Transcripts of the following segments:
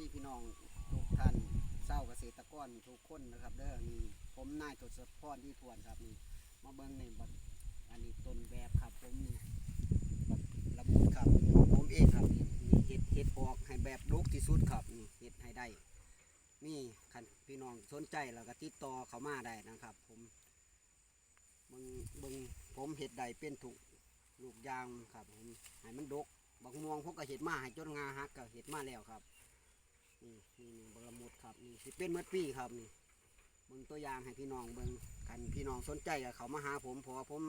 ดีพี่น้องทุกท่านเศร้าเกษตรกรทุกคนนะครับเด้อนี่ผมนายทศพรที่ทวนครับนี่มาเบิ่งนี่บักอันนี้ต้นแบบครับผมนี่บักระบุครับผมเองครับนี่เฮ็ดเฮ็ดออกให้แบบลุกที่สุดครับนี่เฮ็ดให้ได้นี่คันพี่น้องสนใจแล้วก็ติดต่อเขามาได้นะครับ ผมเบิ่งเบิ่งผมเฮ็ดได้เป็นถูกลูกยางครับผมให้มันดกบักม่วงพวกก็เห็ดมาให้จนงาฮักก็เห็ดมาแล้วครับ นี่นี่นี่บักละมุดครับนี่สิเป็นเมื่อปีครับนี่เบิ่งตัวอย่างให้พี่น้องเบิ่งกันพี่น้องสนใจกับเขามาหาผมเพราะว่าผม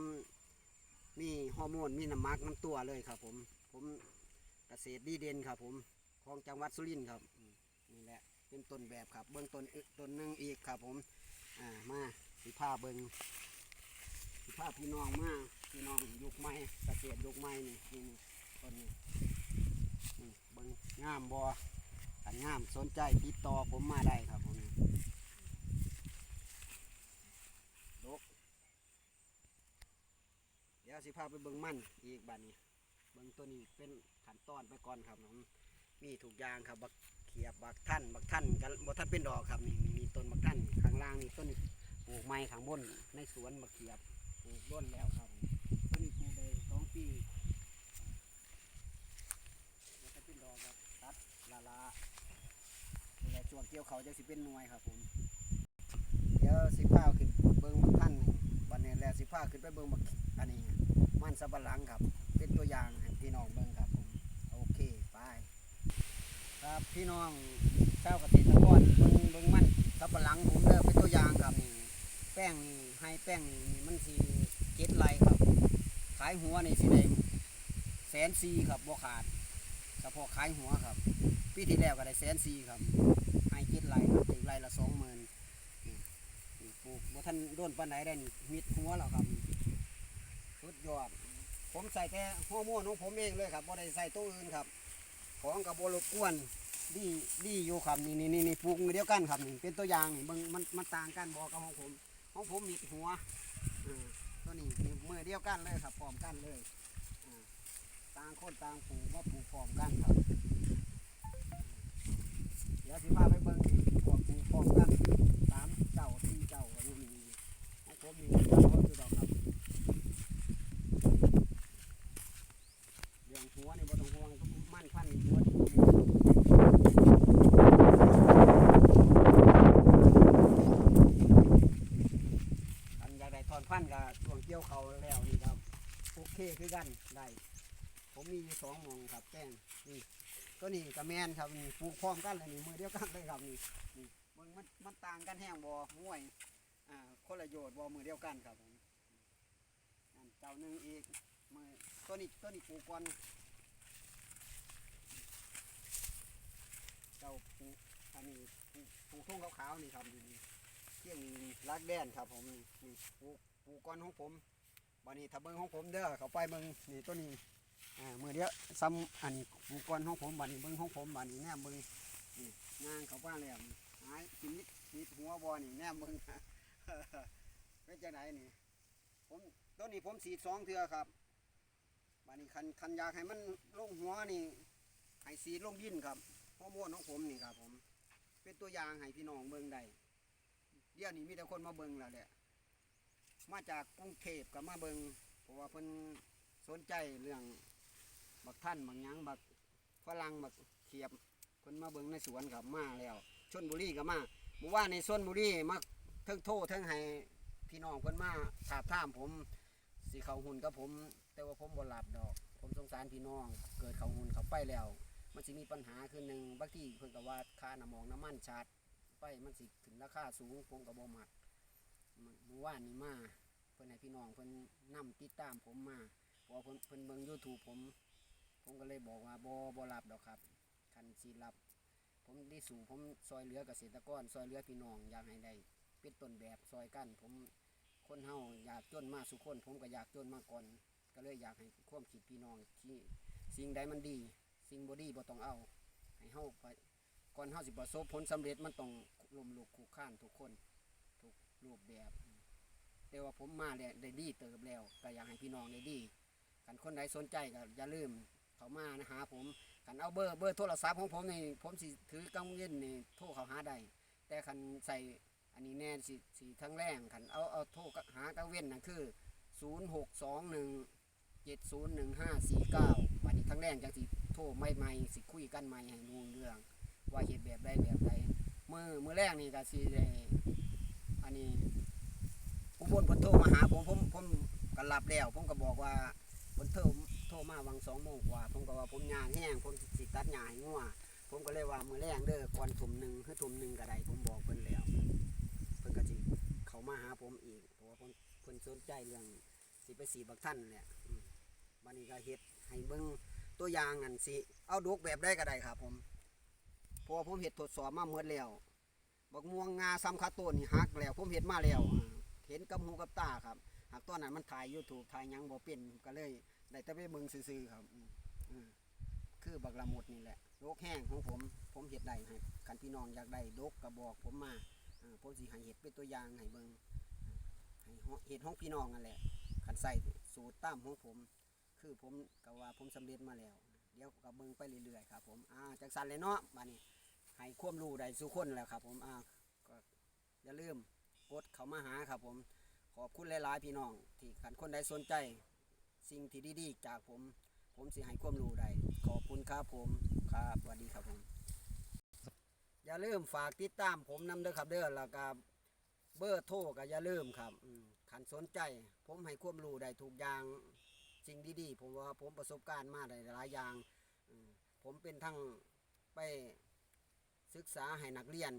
มีฮอร์โมนมีน้ำมักน้ำตัวเลยครับ ผมผมเกษตรดีเด่นครับ ผมของจังหวัดสุรินทร์ครับนี่แหละเป็นต้นแบบครับ เบื้องต้นอีกต้นหนึ่งอีกครับ ผมอ่ามาสิพาเบิ่งสิพาพี่น้องมาพี่น้องยุคใหม่เกษตรยุคใหม่นี่นี่ต้นนี้เบิ้งงามบอ อันงามสนใจติดต่อผมมาได้ครับผมดกเดี๋ยวสิพาไปเบิ้งมันอีกบัดนี้ เบิ้งตัวนี้เป็นขั้นตอนไปก่อนครับผมมีถูกยางครับบักเขียบบักท่านบักท่านกันบ่ท่านเป็นดอกครับนี่มีต้นบักท่านข้างล่างนี่ต้นปลูกไม้ข้างบนในสวนบักเขียบปลูกร่นแล้วครับต้นนี้ปลูกได้สองปี แล้วก็เป็นดอกครับตัดละลานี่แหละช่ วงเกี่ยวเขาจะสิเป็นหน่วยครับผมเดี๋ยวสิพาขึ้นเบิ้งบักท่านวันนี้แหละสิพาขึ้นไปเบิ้งบักอันนี้ มันสับปะหลังครับ เป็นตัวอย่างให้พี่น้องเบิ้งครับผมโอเคไปครับพี่น้องชาวเกษตรกรเบิ้งเบิ้งมันสับปะหลังผมเด้อเป็นตัวอย่างครับนี่แป้งนี่ให้แป้งนี่มันสีเจ็ดไรครับ ขายหัวนี่สิได้แสนซีครับบ่ขาดเฉพาะขายหัวครับปีที่แล้วก็ได้แสนสี่ครับ เจ็ดไร่ครับถึงไร่ละสองหมื่นปลูกบ่ท่านโดนปันไหนได้นี่มิดหัวแล้วครับสุดยอด ผมใส่แต่ฮอร์โมนของผมเองเลยครับบ่ได้ใส่ตัวอื่นครับ ของกับบรบกวนดีดีอยู่ครับนี่นี่นี่นี่ปลูกมือเดียวกันครับนี่เป็นตัวอย่างนี่เบิ่งมันมันต่างกันบอกกับของผมของผมมิดหัวอ่าตัวนี้มือเดียวกันเลยครับพร้อมกันเลยอ่าต่างคนต่างปลูกมาปลูกพร้อมกันครับ ดี๋ยวสิพาไปเบิ่งอีกพวกปลูกพร้อมกันสามเจ้าสี่เจ้าก็อยู่นี่ของผมมีเจ้าอยู่ดอกครับเรื่องหัวนี่บ่ต้องห่วงมั่นพันหัวอันอยากได้ถอนพันกับช่วงเกี่ยวเขาแล้วนี่ครับโอเคคือกันได้ ผมมีสองมองครับแป้งนี่ ตัวนี้กับแมนครับนี่ปลูกพร้อมกันเลยนี่มือเดียวกันเลยครับนี่นี่มันมันมันต่างกันแห้งบ่ห้วยอ่าคนละโยชน์บ่มือเดียวกันครับผมนั่นเจ้าหนึ่งอีกมือตัวนี้ตัวนี้ปลูกก่อนเจ้าปลูกอันนี้ปลูกปลูกทุ่งขาวๆนี่ครับนี่เที่ยงรักแดนครับผมนี่ปลูกปลูกก่อนของผมบันนี้ถ้าเบิ้งของผมเด้อเขาไปเบิ้งนี่ตัวนี้ อ่ามือเดียวซ้ำอันนี้ปูกรของผมบันนี้เบิ้งของผมบันนี้แนมเบิ้งนี่งานเขาบ้างแล้วนี่หายกินนิดนิดหัวบอนี่แนมเบิ้งเป็นจังไหนนี่ผมตัวนี้ผมสีดสองเทือครับบันนี้คันคันอยากให้มันลงหัวนี่ให้สีลงดินครับฮอร์โมนของผมนี่ครับ ผม เป็นตัวอย่างให้พี่น้องเบิ้งได้เดี๋ยวนี้มีแต่คนมาเบิ้งแล้วแหละมาจากกรุงเทพกับมาเบิงเพราะว่าเพิ่นสนใจเรื่อง บักท่านบางหยังบักฝรั่งบักเขียบเพิ่นมาเบิงในสวนกับมาแล้วชนบุรีก็มาเมื่อวานในชนบุรีมาเทิงโทษเทิงให้พี่น้องเพิ่นมาถาบถามผมสิเขาหุ่นกับผม แต่ว่าผมบ่หลับดอก ผมสงสารพี่น้อง เกิดเขาหุ่นเขาไปแล้ว มันสิมีปัญหาคือหนึ่งบางทีเพิ่นก็ว่าค่าน้ำมองน้ำมันชาร์จไปมันสิถึงราคาสูงผมก็บ่มักเมื่อว่านนี้มาเพิ่นให้พี่น้องเพิ่นนำติดตามผมมาเพอเพิ่นเพิ่นเบิ่ง YouTube ผม ผมก็เลยบอกว่าบ่บ่รับดอกครับคันสิรับ ผมได้สู่ผมซอยเหลือเกษตรกร ซอยเหลือพี่น้องอยากให้ได้เป็นต้นแบบซอยกันผมคนเฮาอยากจนมาสุคน ผมก็อยากจนมาก่อนก็เลยอยากให้ความคิดพี่น้องที่สิ่งใดมันดี สิ่งบ่ดีบ่ต้องเอา ให้เฮาไปก่อนเฮาสิประสบผลสำเร็จมันต้องลมลุกคลุกคลานทุกคนทุกรูปแบบแต่ว่าผมมาแล้วได้ดีเติบแล้วก็อยากให้พี่น้องได้ดีกันคนใดสนใจก็อย่าลืม เขามานะหาผมคันเอาเบอร์เบอร์โทรศัพท์ของผมนี่ผมสิถือกลางเย็นนี่โทรเขาหาได้แต่คันใส่อันนี้แน่สิสิทั้งแรงคันเอาเอาโทรหากางเว้นนั่นคือ0621 701549วันนี้ทั้งแรงจังสิโทรไม่ไม่สิคุยกันไม่ให้รู้เรื่อง ว่าเหตุแบบใดแบบใดมือมือแรกนี่ก็สิได้อันนี้อุบลเพิ่นโทรมาหาผมผมผมก็รับแล้ว ผมก็บอกว่าเพิ่นโทร โทรมาวังสองโมงกว่า ผมก็ว่าผมยางแห้งผมสิตัดหญ้าให้งัวผมก็เลยว่ามือแรกเด้อก่อนทุ่มหนึ่งคือทุ่มหนึ่งก็ได้ผมบอกเพิ่นแล้วเพิ่นก็สิเขามาหาผมอีกเพราะว่าเพิ่นเพิ่นสนใจเรื่องสิไปสีบักท่านแหละอืมบัดนี้ก็เฮ็ดให้เบิ่งตัวอย่างอันสิเอาดกแบบได้ก็ได้ครับผมเพราะว่าผมเห็ดทดสอบมาเมื่อแล้วบักม่วงงาซ้ำคาต้นนี่หักแล้ว ผมเห็ดมาแล้วอ่าเห็นกับหูกับตาครับ หากตอนนั้นมันถ่าย YouTube ถ่ายหยังบ่เป็นก็เลย ได้แต่ไปเบิ่งซื่อๆครับคือบักละมุดนี่แหละโรคแห้งของผม ผมเห็ดได้ให้คันพี่น้องอยากได้ดกก็บอก ผมมาผมสิให้เห็ดเป็นตัวอย่างให้เบิ่งอ่าให้เห็ดของพี่น้องนั่นแหละคันใส่สูตรตามของผม คือผมก็ว่าผมสำเร็จมาแล้ว เดี๋ยวก็เบิ่งไปเรื่อยๆครับผมอ่าจากสันเลยเนาะบัดนี้ให้ควมรู้ได้สู่คนแล้วครับผมอ่าก็อย่าลืมกดเข้ามาหาครับผม ขอบคุณหลายๆพี่น้อง ที่ขันคนใดสนใจ สิ่งที่ดีๆ จากผม ผมสิให้ความรู้ได้ขอบคุณครับผมครับสวัสดีครับผม อย่าลืมฝากติดตามผมนำเด้อครับเด้อแล้วก็เบอร์โทรก็อย่าลืมครับขันสนใจ ผมให้ความรู้ได้ทุกอย่างสิ่งดีๆ ผมว่าผมประสบการณ์มาได้หลายอย่าง ผมเป็นทั้งไปศึกษาให้นักเรียน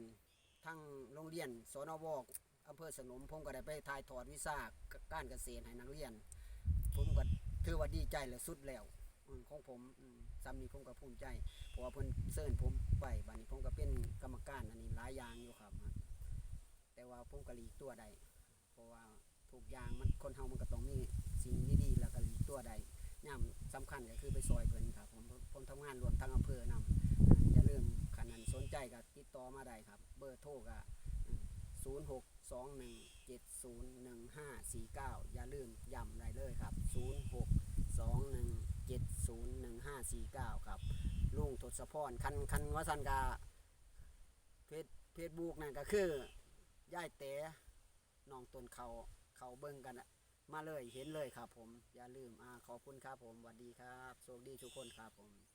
ทั้งโรงเรียนสนวอำเภอสนมผมก็ได้ไปถ่ายทอดวิชาการเกษตรให้นักเรียน ผมก็ถือว่าดีใจและสุดแล้วของผมอืมซ้ำนี้ผมก็ภูมิใจเพราะว่าเพิ่นเชิญผมไปบัดนี้ผมก็เป็นกรรมการอันนี้หลายอย่างอยู่ครับ แต่ว่าผมก็หลีกตัวใดเพราะว่าทุกอย่างมันคนเฮามันก็ต้องมีสิ่งดีๆแล้วก็หลีกตัวใดย่ามสำคัญก็คือไปซอยเพิ่นครับ ผมผมทำงานรวมทั้งอำเภอนำอย่าลืมขันนั้นสนใจก็ติดต่อมาได้ครับ เบอร์โทรก็ศูนย์หก สองหนึ่งเจ็ดศูนย์หนึ่งห้าสี่เก้าอย่าลืมย้ำได้เลยครับศูนย์หกสองหนึ่งเจ็ดศูนย์หนึ่งห้าสี่เก้าครับลุงทศพรคันคันวสันกาเพจเพจบุ๊กนั่นก็คือย่ายเต๋น้องต้นเขาเขาเบิ่งกันอะมาเลยเห็นเลยครับผมอย่าลืมอ่าขอบคุณครับผมสวัสดีครับ โชคดีทุกคนครับผม